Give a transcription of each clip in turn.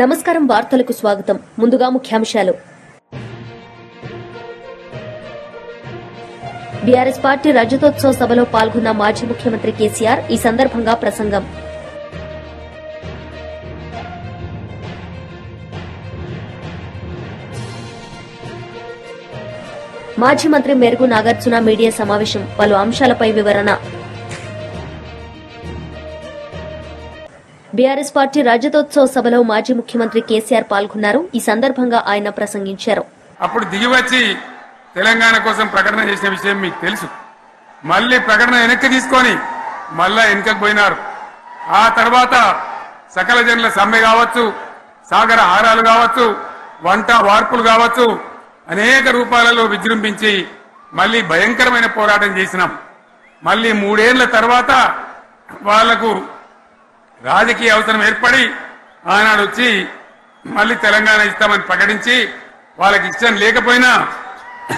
నమస్కారం వార్తలకు స్వాగతం. ముందుగా ముఖ్యాంశాలు. బీఆర్ఎస్ పార్టీ రజతోత్సవ సభలో పాల్గొన్న మాజీ ముఖ్యమంత్రి కేసీఆర్ ఈ సందర్భంగా ప్రసంగం. మాజీ మంత్రి మెరుగు నాగార్జున మీడియా సమావేశం పలు అంశాలపై వివరణ. బీఆర్ఎస్ పార్టీ రజతోత్సవ సభలో మాజీ ముఖ్యమంత్రి కేసీఆర్ పాల్గొన్నారు. ఈ సందర్భంగా ఆయన ప్రసంగించారు. అప్పుడు దిగివచ్చి తెలంగాణ కోసం ప్రకటన చేసిన విషయం మీకు తెలుసు. మళ్ళీ ప్రకటన వెనక్కి తీసుకొని మళ్ళా వెనుకకు పోయినారు. ఆ తర్వాత సకల జనుల సమ్మె కావచ్చు సాగర హారాలు కావచ్చు వంట వార్పులు కావచ్చు అనేక రూపాలలో విజృంభించి మళ్ళీ భయంకరమైన పోరాటం చేసినాం. మళ్ళీ మూడేళ్ళ తర్వాత వాళ్ళకు రాజకీయ అవసరం ఏర్పడి ఆనాడు వచ్చి మళ్ళీ తెలంగాణ ఇస్తామని ప్రకటించి వాళ్ళకి ఇష్టం లేకపోయినా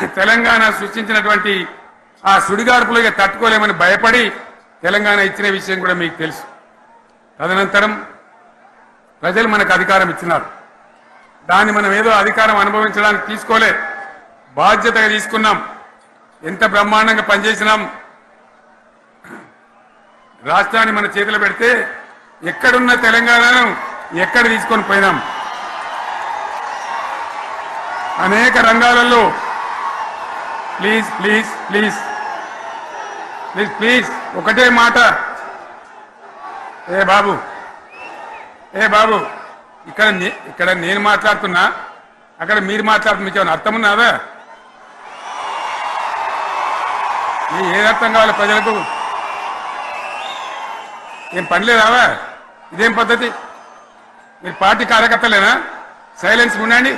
తెలంగాణ సృష్టించినటువంటి ఆ సుడిగార్పులు ఇక తట్టుకోలేమని భయపడి తెలంగాణ ఇచ్చిన విషయం కూడా మీకు తెలుసు. తదనంతరం ప్రజలు మనకు అధికారం ఇచ్చినారు. దాన్ని మనం ఏదో అధికారం అనుభవించడానికి తీసుకోలే. బాధ్యతగా తీసుకున్నాం. ఎంత బ్రహ్మాండంగా పనిచేసినాం. రాష్ట్రాన్ని మన చేతిలో పెడితే ఎక్కడున్న తెలంగాణను ఎక్కడ తీసుకొని పోయినాం? అనేక రంగాలలో please please please. Please please. ఒకటే మాట. ఏ బాబు ఏ బాబు ఇక్కడ నే- ఇక్కడ నేను మాట్లాడుతున్నా అక్కడ మీరు మాట్లాడుతున్న మీకు అర్థం ఉన్నదా ఏ- ఏది అర్థం కావాలి ప్రజలకు? ఏం పని లేదావా ఇదేం పద్ధతి? మీరు పార్టీ కార్యకర్తలేనా? సైలెన్స్ ఉండండి.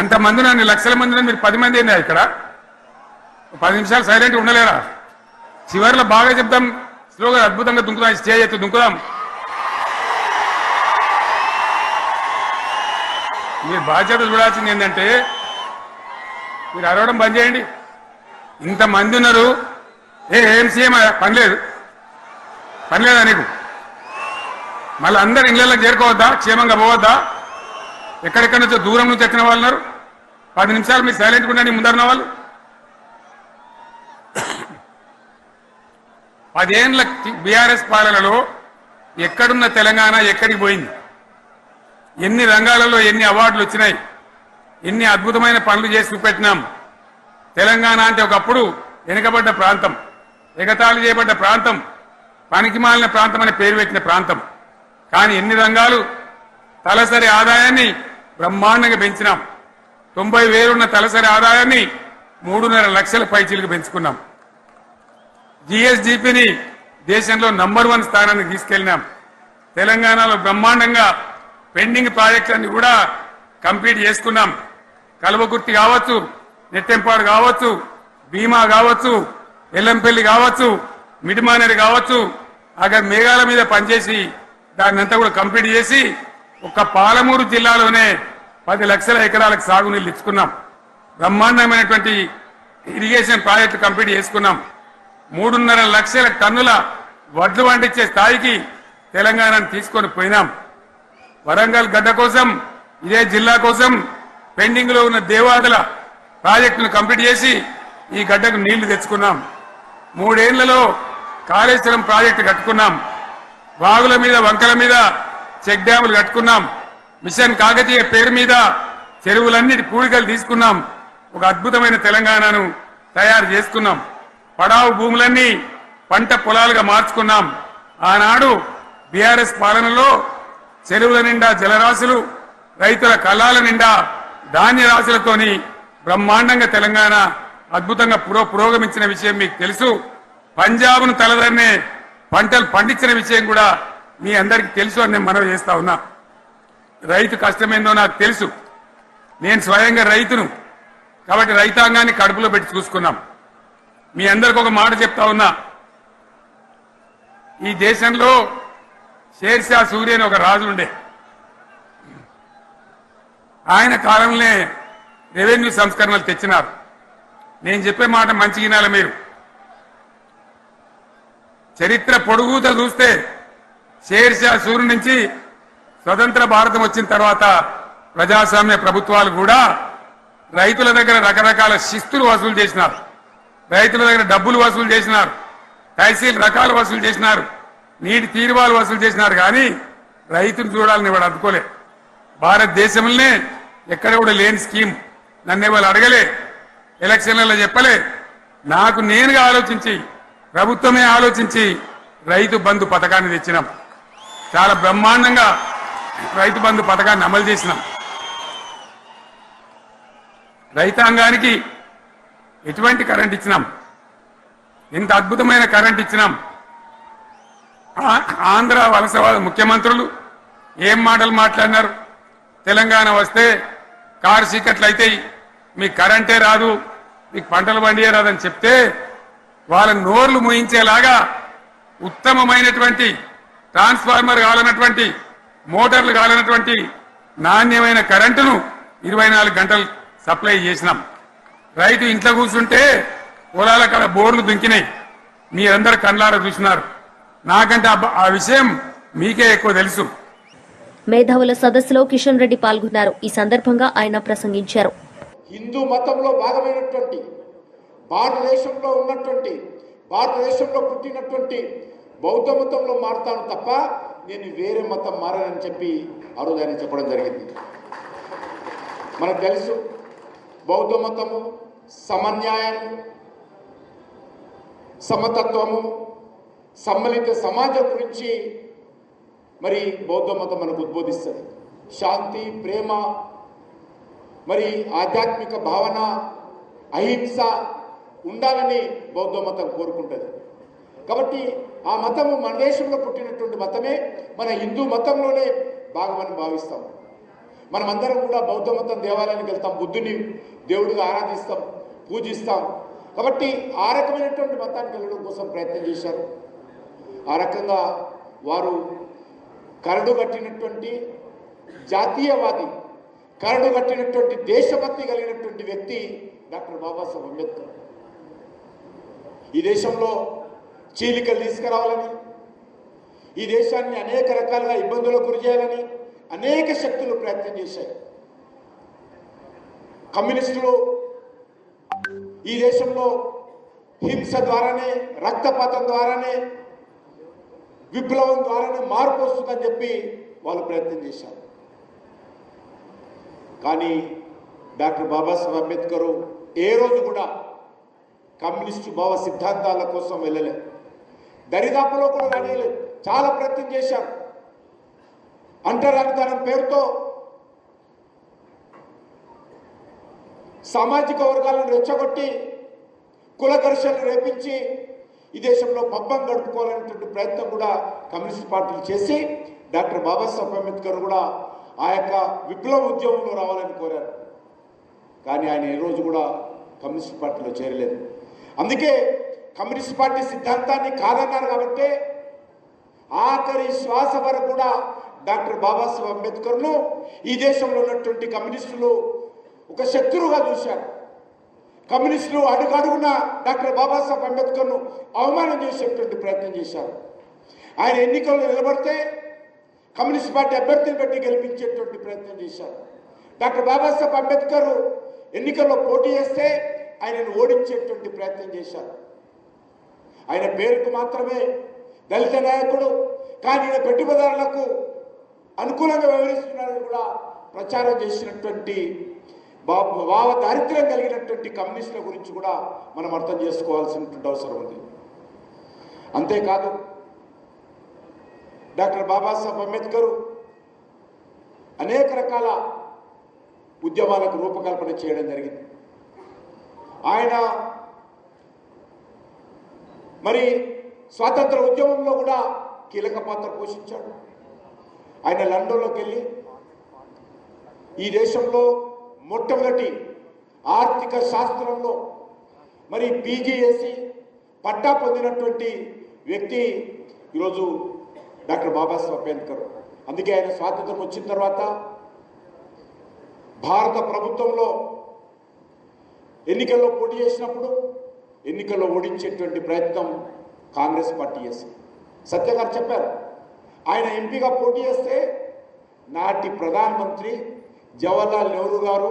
అంతమంది నన్ను లక్షల మంది మీరు పది మంది అయినా ఇక్కడ. పది నిమిషాలు సైలెంట్ ఉండలేరా? చివరిలో బాగా చెప్తాం స్లోగా అద్భుతంగా దుంకుదాం స్టేజ్ ఎత్తు దుంకుదాం. మీరు బాధ్యత చూడాల్సింది ఏంటంటే మీరు అరవడం బంద్ చేయండి. ఇంతమంది ఉన్నారు. ఏ ఏం సీఎం? పని లేదు. పని లేదా నీకు? మళ్ళీ అందరు ఇళ్ళలోకి చేరుకోవద్దా? క్షేమంగా పోవద్దా? ఎక్కడెక్కడి నుంచో దూరం నుంచి వచ్చిన వాళ్ళు ఉన్నారు. పది నిమిషాలు మీరు సైలెంట్గా ఉండండి ముందరున్న వాళ్ళు. పదేండ్ల బీఆర్ఎస్ పాలనలో ఎక్కడున్న తెలంగాణ ఎక్కడికి పోయింది? ఎన్ని రంగాలలో ఎన్ని అవార్డులు వచ్చినాయి? ఎన్ని అద్భుతమైన పనులు చేసి చూపెట్టినాం? తెలంగాణ అంటే ఒకప్పుడు వెనుకబడ్డ ప్రాంతం ఎగతాళి చేయబడ్డ ప్రాంతం పనికిమాలిన ప్రాంతం అని పేరు పెట్టిన ప్రాంతం. కానీ ఎన్ని రంగాలు? తలసరి ఆదాయాన్ని బ్రహ్మాండంగా పెంచినాం. తొంభై వేలున్న తలసరి ఆదాయాన్ని మూడున్నర లక్షల పైచీలకు పెంచుకున్నాం. జిఎస్డిపిని దేశంలో నంబర్ వన్ స్థానానికి తీసుకెళ్ళినాం తెలంగాణలో బ్రహ్మాండంగా పెండింగ్ ప్రాజెక్టులన్నీ కూడా కంప్లీట్ చేసుకున్నాం. కలువకుర్తి కావచ్చు నెట్టెంపాడు కావచ్చు భీమా కావచ్చు ఎల్లంపల్లి కావచ్చు మిడిమానేరు కావచ్చు అక్కడ మేఘాల మీద పనిచేసి దాన్ని అంతా కూడా కంప్లీట్ చేసి ఒక్క పాలమూరు జిల్లాలోనే పది లక్షల ఎకరాలకు సాగునీళ్ళు ఇచ్చుకున్నాం. బ్రహ్మాండమైనటువంటి ఇరిగేషన్ ప్రాజెక్టు కంప్లీట్ చేసుకున్నాం. మూడున్నర లక్షల టన్నుల వడ్లు పండించే స్థాయికి తెలంగాణను తీసుకొని పోయినాం. వరంగల్ గడ్డ కోసం ఇదే జిల్లా కోసం పెండింగ్లో ఉన్న దేవాదుల ప్రాజెక్టును కంప్లీట్ చేసి ఈ గడ్డకు నీళ్ళు తెచ్చుకున్నాం. మూడేళ్ళలో కాళేశ్వరం ప్రాజెక్టు కట్టుకున్నాం. వాగుల మీద వంకల మీద చెక్ డ్యాములు కట్టుకున్నాం. మిషన్ కాకతీయ పేరు మీద చెరువులన్నిటి పూడికలు తీసుకున్నాం. ఒక అద్భుతమైన తెలంగాణను తయారు చేసుకున్నాం. పడావు భూములన్నీ పంట పొలాలుగా మార్చుకున్నాం. ఆనాడు బీఆర్ఎస్ పాలనలో చెరువుల నిండా జలరాశులు రైతుల కళాల నిండా ధాన్య రాశులతోని బ్రహ్మాండంగా తెలంగాణ అద్భుతంగా పురో పురోగమించిన విషయం మీకు తెలుసు. పంజాబ్ను తలదన్నే పంటలు పండించిన విషయం కూడా మీ అందరికీ తెలుసు అని నేను మనవి చేస్తా ఉన్నా. రైతు కష్టమేందో నాకు తెలుసు. నేను స్వయంగా రైతును. కాబట్టి రైతాంగాన్ని కడుపులో పెట్టి చూసుకున్నాం. మీ అందరికి ఒక మాట చెప్తా ఉన్నా. ఈ దేశంలో షేర్షా సూర్య అని ఒక రాజు ఉండే. ఆయన కాలంలో రెవెన్యూ సంస్కరణలు తెచ్చినారు. నేను చెప్పే మాట మంచి వినాలి మీరు? చరిత్ర పొడుగుతో చూస్తే షేర్షా సూర్ నుంచి స్వతంత్ర భారతం వచ్చిన తర్వాత ప్రజాస్వామ్య ప్రభుత్వాలు కూడా రైతుల దగ్గర రకరకాల శిస్తులు వసూలు చేసినారు. రైతుల దగ్గర డబ్బులు వసూలు చేసినారు. తహసీల్ రకాలు వసూలు చేసినారు. నీటి తీరువాలు వసూలు చేసినారు కానీ రైతును చూడాలని వాడు అందుకోలే భారతదేశంలోనే ఎక్కడ కూడా లేని స్కీమ్. నన్ను వాళ్ళు అడగలే. ఎలక్షన్లలో చెప్పలే. నాకు నేనుగా ఆలోచించి ప్రభుత్వమే ఆలోచించి రైతు బంధు పథకాన్ని తెచ్చినాం. చాలా బ్రహ్మాండంగా రైతు బంధు పథకాన్ని అమలు చేసినాం. రైతాంగానికి ఎటువంటి కరెంట్ ఇచ్చినాం? ఇంత అద్భుతమైన కరెంట్ ఇచ్చినాం? ఆంధ్ర వలసవాద ముఖ్యమంత్రులు ఏం మాటలు మాట్లాడినారు? తెలంగాణ వస్తే కారు చీకట్లు అయితే మీకు కరెంటే రాదు మీకు పంటలు పండియే రాదని చెప్తే వాళ్ళ నోర్లు మూయించేలాగా ఉత్తమమైనటువంటి ట్రాన్స్ఫార్మర్ కావాలన్నటువంటి మోటార్లు కావాలన్నటువంటి నాణ్యమైన కరెంటును ఇరవై నాలుగు గంటలు సప్లై చేసినాం. రైతు ఇంట్లో కూర్చుంటే పొలాల కాడ బోర్లు దుంకినాయి. మీరందరూ కళ్ళారా చూసినారు. నాకంటే ఆ విషయం మీకే ఎక్కువ తెలుసు. మేధావుల సదస్సులో కిషన్ రెడ్డి పాల్గొన్నారు. ఈ సందర్భంగా ఆయన ప్రసంగించారు. హిందూ మతంలో భాగమైనటువంటి భారతదేశంలో ఉన్నటువంటి భారతదేశంలో పుట్టినటువంటి బౌద్ధ మతంలో మారుతాను తప్ప నేను వేరే మతం మారనని చెప్పి ఆ రోజు ఆయన చెప్పడం జరిగింది. మనకు తెలుసు బౌద్ధ మతము సమన్యాయము సమతత్వము సమ్మలిత సమాజం గురించి మరి బౌద్ధ మతం మనకు ఉద్బోధిస్తుంది. శాంతి ప్రేమ మరి ఆధ్యాత్మిక భావన అహింస ఉండాలని బౌద్ధ మతం కోరుకుంటుంది. కాబట్టి ఆ మతము మన దేశంలో పుట్టినటువంటి మతమే మన హిందూ మతంలోనే భాగమని భావిస్తాం. మనమందరం కూడా బౌద్ధ మతం దేవాలయానికి వెళ్తాం బుద్ధుని దేవుడిగా ఆరాధిస్తాం పూజిస్తాం. కాబట్టి ఆ రకమైనటువంటి మతానికి వెళ్ళడం కోసం ప్రయత్నం చేశారు. ఆ రకంగా వారు కరడు కట్టినటువంటి జాతీయవాది కరడు కట్టినటువంటి దేశభక్తి కలిగినటువంటి వ్యక్తి డాక్టర్ బాబాసాహెబ్ అంబేద్కర్. ఈ దేశంలో చీలికలు తీసుకురావాలని ఈ దేశాన్ని అనేక రకాలుగా ఇబ్బందులకు గురి చేయాలని అనేక శక్తులు ప్రయత్నం చేశాయి. కమ్యూనిస్టులు ఈ దేశంలో హింస ద్వారానే రక్తపాతం ద్వారానే విప్లవం ద్వారానే మార్పు వస్తుందని చెప్పి వాళ్ళు ప్రయత్నం చేశారు. కానీ డాక్టర్ బాబాసాహెబ్ అంబేద్కర్ ఏ రోజు కూడా కమ్యూనిస్టు భావ సిద్ధాంతాల కోసం వెళ్ళలేదు దరిదాపులో కూడా రానియలేదు. చాలా ప్రయత్నం చేశారు. అంటరానితనం పేరుతో సామాజిక వర్గాలను రెచ్చగొట్టి కుల ఘర్షణలు రేపించి ఈ దేశంలో పబ్బం గడుపుకోవాలనేటువంటి ప్రయత్నం కూడా కమ్యూనిస్ట్ పార్టీలు చేసి డాక్టర్ బాబాసాహెబ్ అంబేద్కర్ కూడా ఆ యొక్క విప్లవ ఉద్యమంలో రావాలని కోరారు. కానీ ఆయన ఈ రోజు కూడా కమ్యూనిస్ట్ పార్టీలో చేరలేదు. అందుకే కమ్యూనిస్ట్ పార్టీ సిద్ధాంతాన్ని కాదన్నారు కాబట్టి ఆఖరి శ్వాస వరకు కూడా డాక్టర్ బాబాసాహెబ్ అంబేద్కర్ను ఈ దేశంలో ఉన్నటువంటి కమ్యూనిస్టులు ఒక శత్రువుగా చూశారు. కమ్యూనిస్టులు అడుగడుగున డాక్టర్ బాబాసాహెబ్ అంబేద్కర్ను అవమానం చేసేటువంటి ప్రయత్నం చేశారు. ఆయన ఎన్నికల్లో నిలబడితే కమ్యూనిస్ట్ పార్టీ అభ్యర్థిని పెట్టి గెలిపించేటువంటి ప్రయత్నం చేశారు. డాక్టర్ బాబాసాహెబ్ అంబేద్కర్ ఎన్నికల్లో పోటీ చేస్తే ఆయనను ఓడించేటువంటి ప్రయత్నం చేశారు. ఆయన పేరుకు మాత్రమే దళిత నాయకుడు కానీ ఈయన పెట్టుబడిదారులకు అనుకూలంగా వ్యవహరిస్తున్నారని కూడా ప్రచారం చేసినటువంటి భావ దారిద్ర్యం కలిగినటువంటి కమ్యూనిస్టుల గురించి కూడా మనం అర్థం చేసుకోవాల్సినటువంటి అవసరం ఉంది. అంతేకాదు డాక్టర్ బాబాసాహెబ్ అంబేద్కర్ అనేక రకాల ఉద్యమాలకు రూపకల్పన చేయడం జరిగింది. ఆయన మరి స్వాతంత్ర ఉద్యమంలో కూడా కీలక పాత్ర పోషించాడు. ఆయన లండన్లోకి వెళ్ళి ఈ దేశంలో మొట్టమొదటి ఆర్థిక శాస్త్రంలో మరి పీజీ పట్టా పొందినటువంటి వ్యక్తి ఈరోజు డాక్టర్ బాబాసాహెబ్ అంబేద్కర్. అందుకే ఆయన స్వాతంత్రం వచ్చిన తర్వాత భారత ప్రభుత్వంలో ఎన్నికల్లో పోటీ చేసినప్పుడు ఎన్నికల్లో ఓడించేటువంటి ప్రయత్నం కాంగ్రెస్ పార్టీ చేసింది. సత్య గారు చెప్పారు ఆయన ఎంపీగా పోటీ చేస్తే నాటి ప్రధానమంత్రి జవహర్లాల్ నెహ్రూ గారు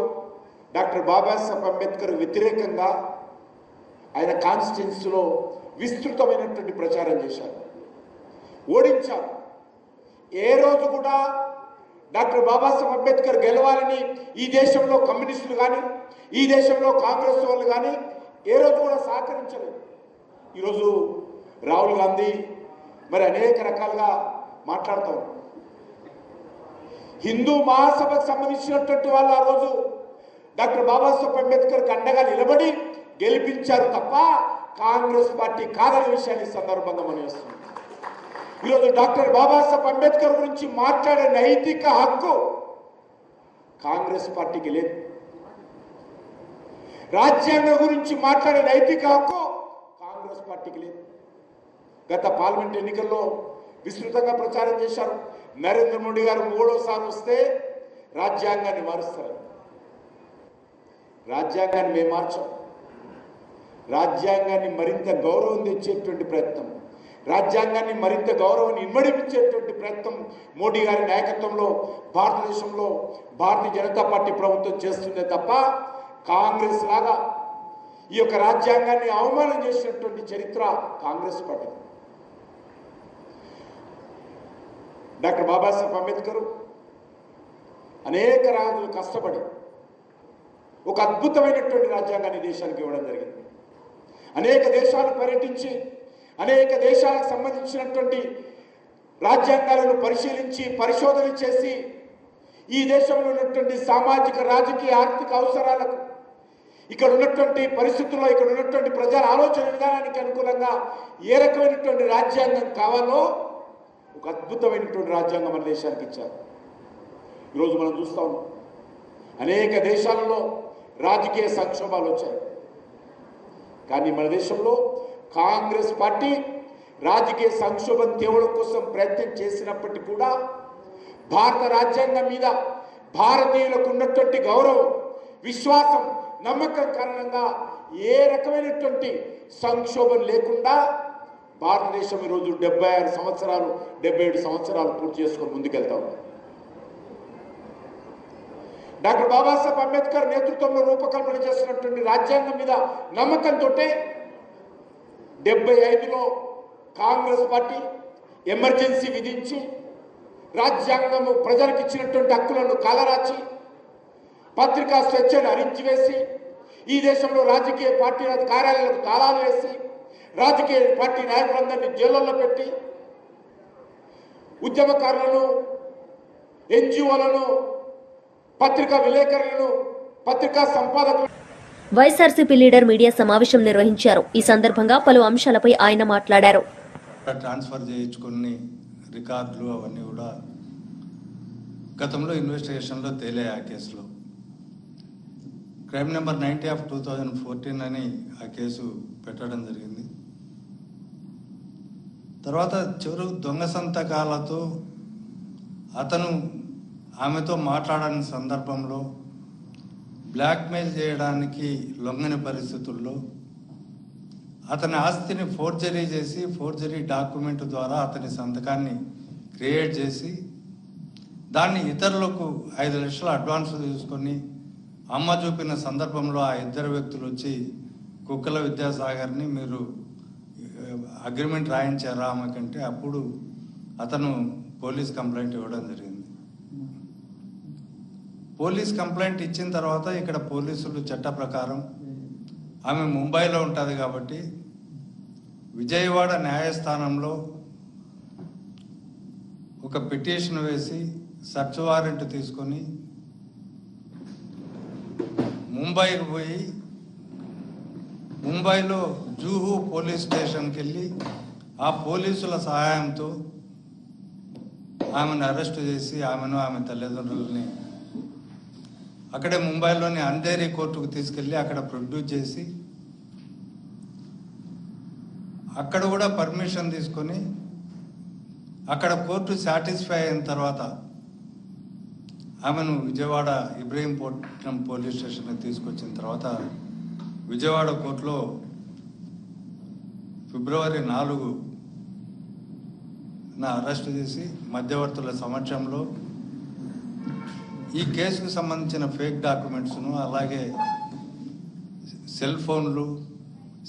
డాక్టర్ బాబాసాహెబ్ అంబేద్కర్ వ్యతిరేకంగా ఆయన కాన్స్టిట్యున్సీలో విస్తృతమైనటువంటి ప్రచారం చేశారు. ఓడించారు. ఏ రోజు కూడా డాక్టర్ బాబాసాహెబ్ అంబేద్కర్ గెలవాలని ఈ దేశంలో కమ్యూనిస్టులు కానీ ఈ దేశంలో కాంగ్రెస్ వాళ్ళు కానీ ఏ రోజు కూడా సహకరించలేదు. ఈరోజు రాహుల్ గాంధీ మరి అనేక రకాలుగా మాట్లాడతాం హిందూ మహాసభకు సంబంధించినటువంటి వాళ్ళు ఆ రోజు డాక్టర్ బాబాసాహెబ్ అంబేద్కర్ అండగా నిలబడి గెలిపించారు తప్ప కాంగ్రెస్ పార్టీ కాదనే విషయాన్ని సందర్భంగా మనం ఈరోజు డాక్టర్ బాబాసాహెబ్ అంబేద్కర్ గురించి మాట్లాడే నైతిక హక్కు కాంగ్రెస్ పార్టీకి లేదు. రాజ్యాంగం గురించి మాట్లాడే నైతిక హక్కు కాంగ్రెస్ పార్టీకి లేదు. గత పార్లమెంట్ ఎన్నికల్లో విస్తృతంగా ప్రచారం చేశారు. నరేంద్ర మోడీ గారు మూడోసారి వస్తే రాజ్యాంగాన్ని మారుస్తారు. రాజ్యాంగాన్ని మేము మార్చాం. రాజ్యాంగాన్ని మరింత గౌరవం తెచ్చేటువంటి ప్రయత్నం. రాజ్యాంగాన్ని మరింత గౌరవాన్ని ఇమ్మడిపించేటువంటి ప్రయత్నం మోడీ గారి నాయకత్వంలో భారతదేశంలో భారతీయ జనతా పార్టీ ప్రభుత్వం చేస్తుందే తప్ప కాంగ్రెస్ లాగా ఈ యొక్క రాజ్యాంగాన్ని అవమానం చేసినటువంటి చరిత్ర Congress party. Doctor Babasaheb Ambedkar అనేక రాజులు కష్టపడి ఒక అద్భుతమైనటువంటి రాజ్యాంగాన్ని దేశానికి ఇవ్వడం జరిగింది. అనేక దేశాలు పర్యటించి అనేక దేశాలకు సంబంధించినటువంటి రాజ్యాంగాలను పరిశీలించి పరిశోధన చేసి ఈ దేశంలో ఉన్నటువంటి సామాజిక రాజకీయ ఆర్థిక అవసరాలకు ఇక్కడ ఉన్నటువంటి పరిస్థితుల్లో ఇక్కడ ఉన్నటువంటి ప్రజల ఆలోచన విధానానికి అనుకూలంగా ఏ రకమైనటువంటి రాజ్యాంగం కావాలో ఒక అద్భుతమైనటువంటి రాజ్యాంగం మన దేశానికి ఇచ్చారు. ఈరోజు మనం చూస్తా ఉన్నాం. అనేక దేశాలలో రాజకీయ సంక్షోభాలు వచ్చాయి. కానీ మన దేశంలో కాంగ్రెస్ పార్టీ రాజకీయ సంక్షోభం తేవడం కోసం ప్రయత్నం చేసినప్పటికీ కూడా భారత రాజ్యాంగం మీద భారతీయులకు ఉన్నటువంటి గౌరవం విశ్వాసం నమ్మకం కారణంగా ఏ రకమైనటువంటి సంక్షోభం లేకుండా భారతదేశం ఈరోజు డెబ్బై ఆరు సంవత్సరాలు డెబ్బై ఏడు సంవత్సరాలు పూర్తి చేసుకొని ముందుకెళ్తా డాక్టర్ బాబాసాహెబ్ అంబేద్కర్ నేతృత్వంలో రూపకల్పన చేసినటువంటి రాజ్యాంగం మీద నమ్మకంతో డెబ్బై ఐదులో కాంగ్రెస్ పార్టీ ఎమర్జెన్సీ విధించి రాజ్యాంగము ప్రజలకు ఇచ్చినటువంటి హక్కులను కాలరాచి పత్రికా స్వేచ్ఛను అరించివేసి ఈ దేశంలో రాజకీయ పార్టీల కార్యాలయాలకు తాళాలు వేసి రాజకీయ పార్టీ నాయకులందరినీ జైళ్ళల్లో పెట్టి ఉద్యమకారులను ఎన్జిఓలను పత్రికా విలేకరులను పత్రికా సంపాదకులను వైఎస్ఆర్సీపీ లీడర్ మీడియా సమావేశం నిర్వహించారు. ఈ సందర్భంగా పలు అంశాలపై ఆయన మాట్లాడారు. ట్రాన్స్ఫర్ చేయించుకుని రికార్డులు అవన్నీ కూడా గతంలో ఇన్వెస్టిగేషన్లో తేలే ఆ కేసులో. Crime number ninety of two thousand fourteen అని ఆ కేసు పెట్టడం జరిగింది. తర్వాత చివరు దొంగ సంతకాలతో అతను ఆమెతో మాట్లాడని సందర్భంలో బ్లాక్మెయిల్ చేయడానికి లొంగని పరిస్థితుల్లో అతని ఆస్తిని ఫోర్జరీ చేసి ఫోర్జరీ డాక్యుమెంట్ ద్వారా అతని సంతకాన్ని క్రియేట్ చేసి దాన్ని ఇతరులకు ఐదు లక్షల అడ్వాన్స్ తీసుకొని అమ్మ చూపిన సందర్భంలో ఆ ఇద్దరు వ్యక్తులు వచ్చి కుక్కల విద్యాసాగర్ని మీరు అగ్రిమెంట్ రాయించారా ఆమెకంటే అప్పుడు అతను పోలీస్ కంప్లైంట్ ఇవ్వడం జరిగింది. పోలీస్ కంప్లైంట్ ఇచ్చిన తర్వాత ఇక్కడ పోలీసులు చట్ట ప్రకారం ఆమె ముంబైలో ఉంటుంది కాబట్టి విజయవాడ న్యాయస్థానంలో ఒక పిటిషన్ వేసి సర్చ్ వారెంట్ తీసుకొని ముంబైకి పోయి ముంబైలో జూహు పోలీస్ స్టేషన్కి వెళ్ళి ఆ పోలీసుల సహాయంతో ఆమెను అరెస్ట్ చేసి ఆమెను ఆమె తల్లిదండ్రులని అక్కడే ముంబైలోని అంధేరి కోర్టుకు తీసుకెళ్ళి అక్కడ ప్రొడ్యూస్ చేసి అక్కడ కూడా పర్మిషన్ తీసుకొని అక్కడ కోర్టు సాటిస్ఫై అయిన తర్వాత ఆమెను విజయవాడ ఇబ్రహీంపట్నం పోలీస్ స్టేషన్కి తీసుకొచ్చిన తర్వాత విజయవాడ కోర్టులో ఫిబ్రవరి నాలుగు నా అరెస్ట్ చేసి మధ్యవర్తుల సమక్షంలో ఈ కేసుకు సంబంధించిన ఫేక్ డాక్యుమెంట్స్ను అలాగే సెల్ ఫోన్లు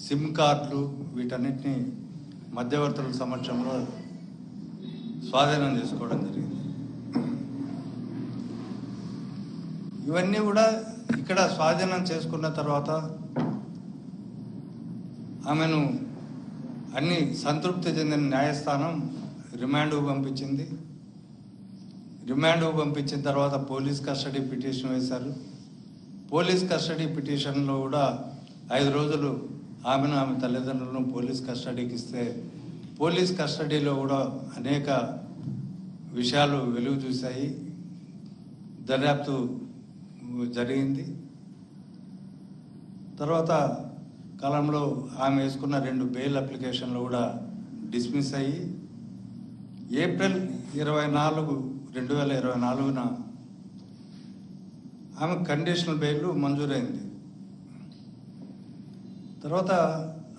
సిమ్ కార్డులు వీటన్నిటిని మధ్యవర్తుల సమక్షంలో స్వాధీనం చేసుకోవడం జరిగింది. ఇవన్నీ కూడా ఇక్కడ స్వాధీనం చేసుకున్న తర్వాత ఆమెను అన్ని సంతృప్తి చెందిన న్యాయస్థానం రిమాండ్కు పంపించింది. రిమాండ్ పంపించిన తర్వాత పోలీస్ కస్టడీ పిటిషన్ వేశారు. పోలీస్ కస్టడీ పిటిషన్లో కూడా ఐదు రోజులు ఆమెను ఆమె తల్లిదండ్రులను పోలీస్ కస్టడీకి ఇస్తే పోలీస్ కస్టడీలో కూడా అనేక విషయాలు వెలుగు చూశాయి. దర్యాప్తు జరిగింది. తర్వాత కాలంలో ఆమె వేసుకున్న రెండు బెయిల్ అప్లికేషన్లు కూడా డిస్మిస్ అయ్యి ఏప్రిల్ ఇరవై నాలుగు రెండు వేల ఇరవై నాలుగున ఆమె కండిషనల్ బెయిల్ మంజూరైంది. తర్వాత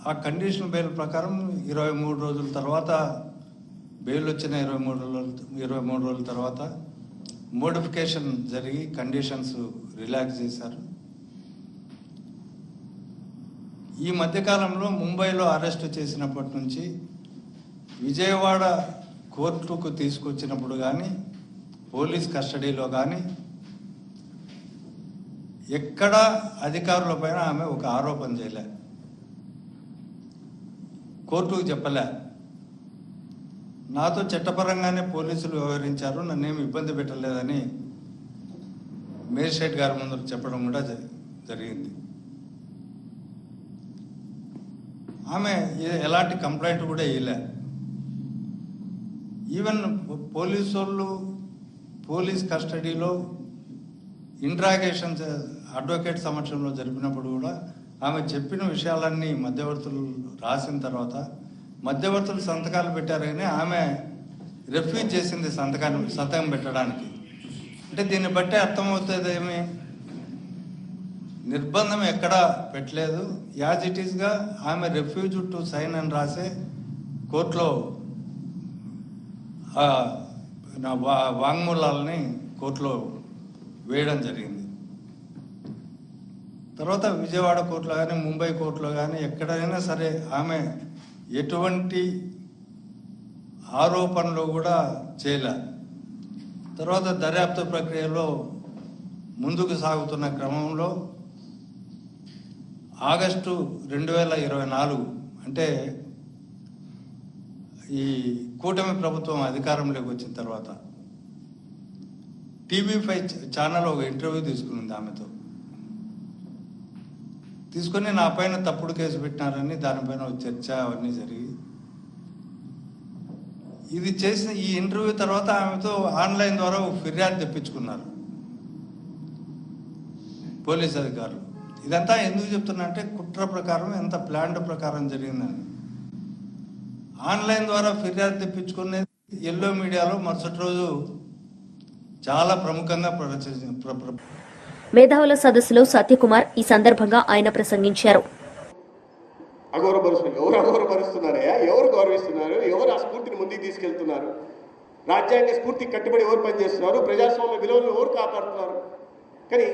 ఆ కండిషనల్ బెయిల్ ప్రకారం ఇరవై మూడు రోజుల తర్వాత బెయిల్ వచ్చిన ఇరవై మూడు రోజుల ఇరవై మూడు రోజుల తర్వాత మోడిఫికేషన్ జరిగి కండిషన్స్ రిలాక్స్ చేశారు. ఈ మధ్యకాలంలో ముంబైలో అరెస్ట్ చేసినప్పటి నుంచి విజయవాడ కోర్టుకు తీసుకొచ్చినప్పుడు కానీ పోలీస్ కస్టడీలో కానీ ఎక్కడ అధికారులపైన ఆమె ఒక ఆరోపణ చేయలే. కోర్టుకు చెప్పలే. నాతో చట్టపరంగానే పోలీసులు వ్యవహరించారు నన్నేమి ఇబ్బంది పెట్టలేదని మేజిస్ట్రేట్ గారి ముందు చెప్పడం కూడా జ- జరిగింది. ఆమె ఎలాంటి కంప్లైంట్ కూడా వేయలే ఈవెన్ పోలీసు వాళ్ళు పోలీస్ కస్టడీలో ఇంట్రాగేషన్ అడ్వకేట్ సమక్షంలో జరిపినప్పుడు కూడా ఆమె చెప్పిన విషయాలన్నీ మధ్యవర్తులు రాసిన తర్వాత మధ్యవర్తులు సంతకాలు పెట్టారు కానీ ఆమె రిఫ్యూజ్ చేసింది సంతకాన్ని సంతకం పెట్టడానికి. అంటే దీన్ని బట్టి అర్థమవుతుంది ఏమి? నిర్బంధం ఎక్కడా పెట్టలేదు. యాజ్ ఇట్ ఈస్గా ఆమె రిఫ్యూజ్ టు సైన్ అని రాసే కోర్టులో నా వా- వాంగ్మూలాలని కోర్టులో వేయడం జరిగింది. తర్వాత విజయవాడ కోర్టులో కానీ ముంబై కోర్టులో కానీ ఎక్కడైనా సరే ఆమె ఎటువంటి ఆరోపణలు కూడా చేయలే. తర్వాత దర్యాప్తు ప్రక్రియలో ముందుకు సాగుతున్న క్రమంలో ఆగస్టు రెండు వేల ఇరవై నాలుగు అంటే ఈ కూటమి ప్రభుత్వం అధికారంలోకి వచ్చిన తర్వాత టీవీ ఫైవ్ ఛానల్ ఒక ఇంటర్వ్యూ తీసుకునింది ఆమెతో. తీసుకొని నా పైన తప్పుడు కేసు పెట్టినారని దానిపైన చర్చ అవన్నీ జరిగి ఇది చేసిన ఈ ఇంటర్వ్యూ తర్వాత ఆమెతో ఆన్లైన్ ద్వారా ఒక ఫిర్యాదు తెప్పించుకున్నారు. పోలీస్ అధికారులు. ఇదంతా ఎందుకు చెప్తున్నా అంటే కుట్ర ప్రకారం ఎంత ప్లాండ్ ప్రకారం జరిగిందని. ఆన్లైన్ ద్వారా ఫిర్యాదు తెప్పించుకునేది ఎల్లో మీడియాలో మరుసటి రోజు చాలా ప్రముఖంగా మేధావుల సదస్సులో సత్యకుమార్ ఈ సందర్భంగా ఆయన ప్రసంగించారు. అగౌరవపరుస్తున్నారు ఎవరు అగౌరవపరుస్తున్నారయ్యా ఎవరు గౌరవిస్తున్నారు? ఎవరు ఆ స్ఫూర్తిని ముందుకు తీసుకెళ్తున్నారు? రాజ్యాంగ స్ఫూర్తికి కట్టుబడి ఎవరు పనిచేస్తున్నారు? ప్రజాస్వామ్య విలువలను ఎవరు కాపాడుతున్నారు? కానీ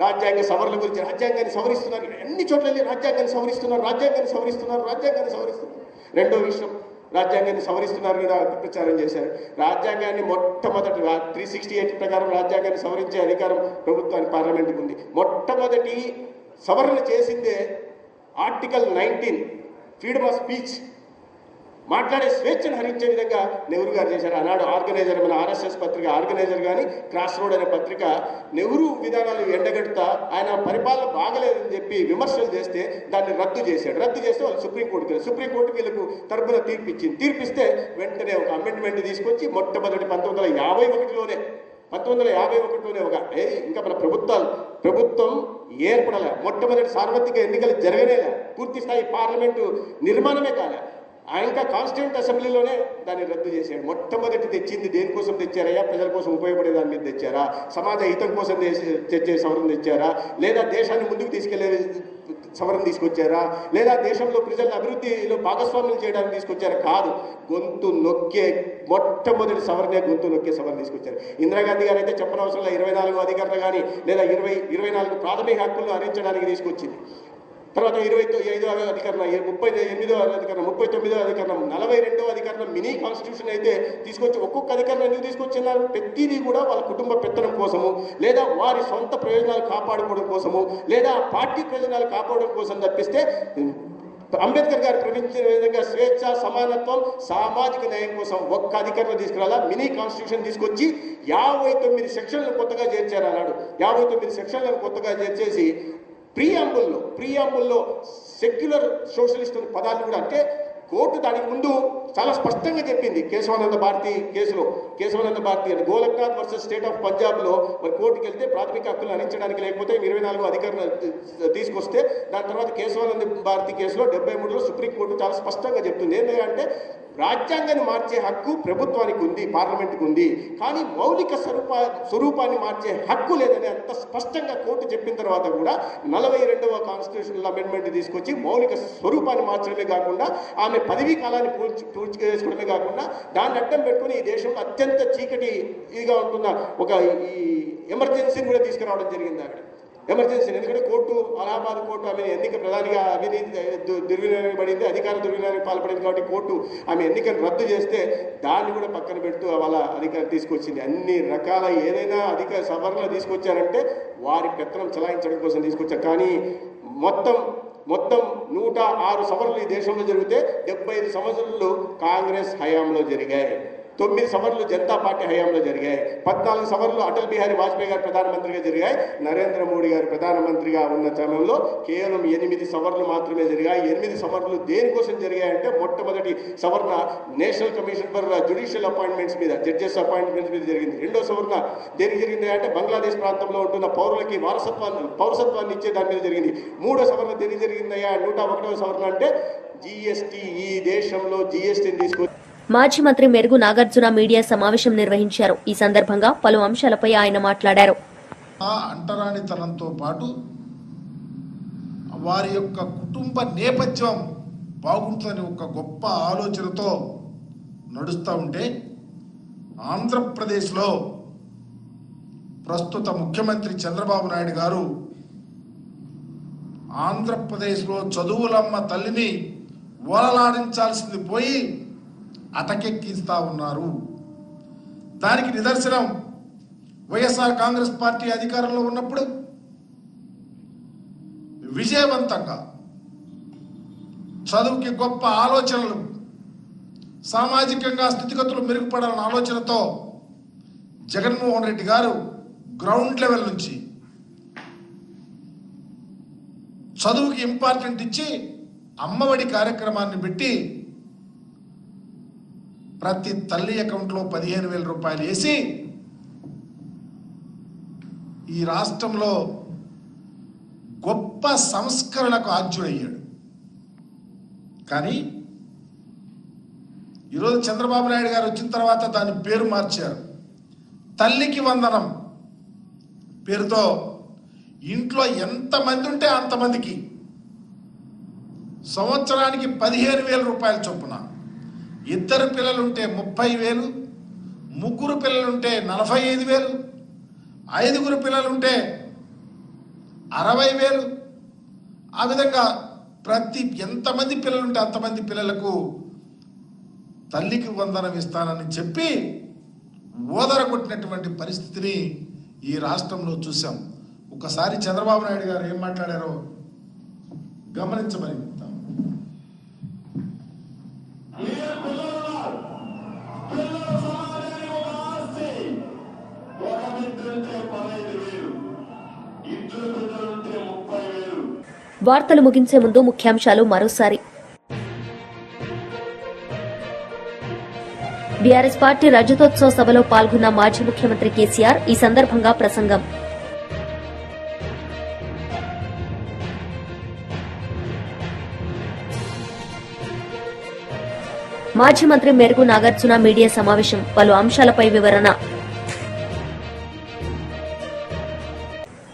రాజ్యాంగ సవరణ గురించి రాజ్యాంగాన్ని సవరిస్తున్నారు. అన్ని చోట్ల రాజ్యాంగాన్ని సవరిస్తున్నారు? రాజ్యాంగాన్ని సవరిస్తున్నారు? రాజ్యాంగాన్ని సవరిస్తున్నారు? రెండో విషయం రాజ్యాంగాన్ని సవరిస్తున్నారు కదా ప్రచారం చేశారు. రాజ్యాంగాన్ని మొట్టమొదటి త్రీ సిక్స్టీ ఎయిట్ ప్రకారం రాజ్యాంగాన్ని సవరించే అధికారం ప్రభుత్వానికి పార్లమెంట్కి ఉంది. మొట్టమొదటి సవరణ చేసిందే article nineteen freedom of speech మాట్లాడే స్వేచ్ఛను హరించే విధంగా నెహ్రూ గారు చేశారు. ఆనాడు ఆర్గనైజర్ మన ఆర్ఎస్ఎస్ పత్రిక ఆర్గనైజర్ కానీ క్రాస్ రోడ్ అనే పత్రిక నెహ్రూ విధానాలు ఎండగడుతా ఆయన పరిపాలన బాగలేదని చెప్పి విమర్శలు చేస్తే దాన్ని రద్దు చేశాడు. రద్దు చేస్తే వాళ్ళు సుప్రీంకోర్టుకి వెళ్ళారు. సుప్రీంకోర్టు వీళ్ళకు తరపున తీర్పిచ్చింది. తీర్పిస్తే వెంటనే ఒక అమెండ్మెంట్ తీసుకొచ్చి మొట్టమొదటి పంతొమ్మిది వందల యాభై ఒకటిలోనే పంతొమ్మిది వందల యాభై ఒకటిలోనే ఒక ఏ ఇంకా మన ప్రభుత్వాలు ప్రభుత్వం ఏర్పడలే. మొట్టమొదటి సార్వత్రిక ఎన్నికలు జరగనేలే. పూర్తి స్థాయి పార్లమెంటు నిర్మాణమే కాలే. ఇంకా కాన్స్టిట్యూంట్ అసెంబ్లీలోనే దాన్ని రద్దు చేశాడు మొట్టమొదటి తెచ్చింది దేనికోసం తెచ్చారయ్యా? ప్రజల కోసం ఉపయోగపడే దాని మీద తెచ్చారా? సమాజ హితం కోసం తెచ్చే సవరణ తెచ్చారా? లేదా దేశాన్ని ముందుకు తీసుకెళ్ళే సవరణ తీసుకొచ్చారా? లేదా దేశంలో ప్రజలను అభివృద్ధిలో భాగస్వామ్యం చేయడానికి తీసుకొచ్చారా? కాదు. గొంతు నొక్కే మొట్టమొదటి సవరణే గొంతు నొక్కే సవరణ తీసుకొచ్చారు. ఇందిరాగాంధీ గారు అయితే చెప్పనవసరం లేదు. ఇరవై నాలుగు అధికారులు కానీ లేదా ఇరవై ఇరవై నాలుగు ప్రాథమిక హక్కులను హరించడానికి తీసుకొచ్చింది. తర్వాత ఇరవై ఐదో అధికరణం ముప్పై ఎనిమిదో అధికరణం ముప్పై తొమ్మిదో అధికరణం నలభై రెండో అధికరణం మినీ కాన్స్టిట్యూషన్ అయితే తీసుకొచ్చి ఒక్కొక్క అధికరణం ఎందుకు తీసుకొచ్చినారు? ప్రతిదీ కూడా వాళ్ళ కుటుంబ పెత్తనం కోసము లేదా వారి సొంత ప్రయోజనాలు కాపాడుకోవడం కోసము లేదా పార్టీ ప్రయోజనాలు కాపాడడం కోసం తప్పిస్తే అంబేద్కర్ గారు ప్రకటించిన విధంగా స్వేచ్ఛ సమానత్వం సామాజిక న్యాయం కోసం ఒక్క అధికారులు తీసుకురాలా? మినీ కాన్స్టిట్యూషన్ తీసుకొచ్చి యాభై తొమ్మిది సెక్షన్లు కొత్తగా చేర్చారు అన్నాడు. యాభై తొమ్మిది సెక్షన్లను కొత్తగా చేర్చేసి ప్రియాంబుల్లో ప్రియాంబుల్లో సెక్యులర్ సోషలిస్ట్ అనే పదాలు కూడా అంటే కోర్టు దానికి ముందు చాలా స్పష్టంగా చెప్పింది కేశవానంద భారతి కేసులో. కేశవానంద భారతి అని గోలక్నాథ్ వర్సెస్ స్టేట్ ఆఫ్ పంజాబ్లో మరి కోర్టుకి వెళ్తే ప్రాథమిక హక్కులు హరించడానికి లేకపోతే ఇరవై నాలుగు అధికారులు తీసుకొస్తే దాని తర్వాత కేశవానంద భారతి కేసులో డెబ్బై మూడులో సుప్రీంకోర్టు చాలా స్పష్టంగా చెప్తుంది. ఏంటంటే రాజ్యాంగాన్ని మార్చే హక్కు ప్రభుత్వానికి ఉంది పార్లమెంట్కి ఉంది. కానీ మౌలిక స్వరూప స్వరూపాన్ని మార్చే హక్కు లేదని అంత స్పష్టంగా కోర్టు చెప్పిన తర్వాత కూడా నలభై రెండవ కాన్స్టిట్యూషనల్ అమెండ్మెంట్ తీసుకొచ్చి మౌలిక స్వరూపాన్ని మార్చడమే కాకుండా ఆమె పదవీ కాలాన్ని పూర్చి పూర్తి చేసుకోవడమే కాకుండా దాన్ని అడ్డం పెట్టుకుని ఈ దేశంలో అత్యంత చీకటి ఇదిగా ఉంటున్న ఒక ఈ ఎమర్జెన్సీని కూడా తీసుకురావడం జరిగింది అక్కడ. ఎమర్జెన్సీ ఎందుకంటే కోర్టు అలహాబాద్ కోర్టు ఆమె ఎన్నిక ప్రధానిగా అవినీతి దుర్వినియోగపడింది అధికార దుర్వినియోగం పాల్పడింది కాబట్టి కోర్టు ఆమె ఎన్నికను రద్దు చేస్తే దాన్ని కూడా పక్కన పెడుతూ వాళ్ళ అధికారం తీసుకొచ్చింది. అన్ని రకాల ఏదైనా అధిక సవరణలు తీసుకొచ్చారంటే వారి పెత్తనం చలాయించడం కోసం తీసుకొచ్చారు. కానీ మొత్తం మొత్తం నూట ఆరు సవరణలు ఈ దేశంలో జరిగితే డెబ్బై ఐదు సంవత్సరాలు కాంగ్రెస్ హయాంలో జరిగాయి. తొమ్మిది సవర్లు జనతా పార్టీ హయాంలో జరిగాయి. పద్నాలుగు సవర్లు అటల్ బిహారీ వాజ్పేయి గారు ప్రధానమంత్రిగా జరిగాయి. నరేంద్ర మోడీ గారు ప్రధానమంత్రిగా ఉన్న సమయంలో కేవలం ఎనిమిది సవర్లు మాత్రమే జరిగాయి. ఎనిమిది సవర్లు దేనికోసం జరిగాయంటే మొట్టమొదటి సవర్ణ national commission for judicial appointments మీద జడ్జెస్ అపాయింట్మెంట్స్ మీద జరిగింది. రెండో సవర్ణ దేనికి జరిగింది అంటే బంగ్లాదేశ్ ప్రాంతంలో ఉంటున్న పౌరులకి వారసత్వాన్ని పౌరసత్వాన్ని ఇచ్చే దాని మీద జరిగింది. మూడో సవర్ణ దేనికి జరిగిందయ్యా? నూట ఒకటవ సవర్ణ అంటే జిఎస్టీ ఈ దేశంలో జిఎస్టీని తీసుకొచ్చి మాజీ మంత్రి మెరుగు నాగార్జున మీడియా సమావేశం నిర్వహించారు. ఈ సందర్భంగా పలు అంశాలపై ఆయన మాట్లాడారు. ఆ అంటరానితనంతో పాటు వారి యొక్క కుటుంబ నేపథ్యం బాగుంటుందని ఒక గొప్ప ఆలోచనతో నడుస్తూ ఉంటే ఆంధ్రప్రదేశ్లో ప్రస్తుత ముఖ్యమంత్రి చంద్రబాబు నాయుడు గారు ఆంధ్రప్రదేశ్లో చదువులమ్మ తల్లిని ఓలలాడించాల్సింది పోయి అటకెక్కిస్తా ఉన్నారు. దానికి నిదర్శనం వైఎస్ఆర్ కాంగ్రెస్ పార్టీ అధికారంలో ఉన్నప్పుడు విజయవంతంగా చదువుకి గొప్ప ఆలోచనలు సామాజికంగా స్థితిగతులు మెరుగుపడాలన్న ఆలోచనతో జగన్మోహన్ రెడ్డి గారు గ్రౌండ్ లెవెల్ నుంచి చదువుకి ఇంపార్టెంట్ ఇచ్చి అమ్మఒడి కార్యక్రమాన్ని పెట్టి ప్రతి తల్లి అకౌంట్లో పదిహేను వేల రూపాయలు వేసి ఈ రాష్ట్రంలో గొప్ప సంస్కరణకు ఆద్యుడయ్యాడు కానీ ఈరోజు చంద్రబాబు నాయుడు గారు వచ్చిన తర్వాత దాని పేరు మార్చారు. తల్లికి వందనం పేరుతో ఇంట్లో ఎంతమంది ఉంటే అంతమందికి సంవత్సరానికి పదిహేను వేల రూపాయలు చొప్పున ఇద్దరు పిల్లలుంటే ముప్పై వేలు ముగ్గురు పిల్లలుంటే నలభై ఐదు వేలు ఐదుగురు పిల్లలుంటే అరవై వేలు. ఆ విధంగా ప్రతి ఎంతమంది పిల్లలుంటే అంతమంది పిల్లలకు తల్లికి వందనం ఇస్తానని చెప్పి ఓదరగొట్టినటువంటి పరిస్థితిని ఈ రాష్ట్రంలో చూసాం ఒకసారి చంద్రబాబు నాయుడు గారు ఏం మాట్లాడారో గమనించమని వార్తలు ముగించే ముందు ముఖ్యాంశాలు మరోసారి. బీఆర్ఎస్ పార్టీ రజతోత్సవ సభలో పాల్గొన్న మాజీ ముఖ్యమంత్రి కేసీఆర్ ఈ సందర్భంగా ప్రసంగం. మాజీ మంత్రి మెరుగు నాగార్జున మీడియా సమావేశం పలు అంశాలపై వివరణ.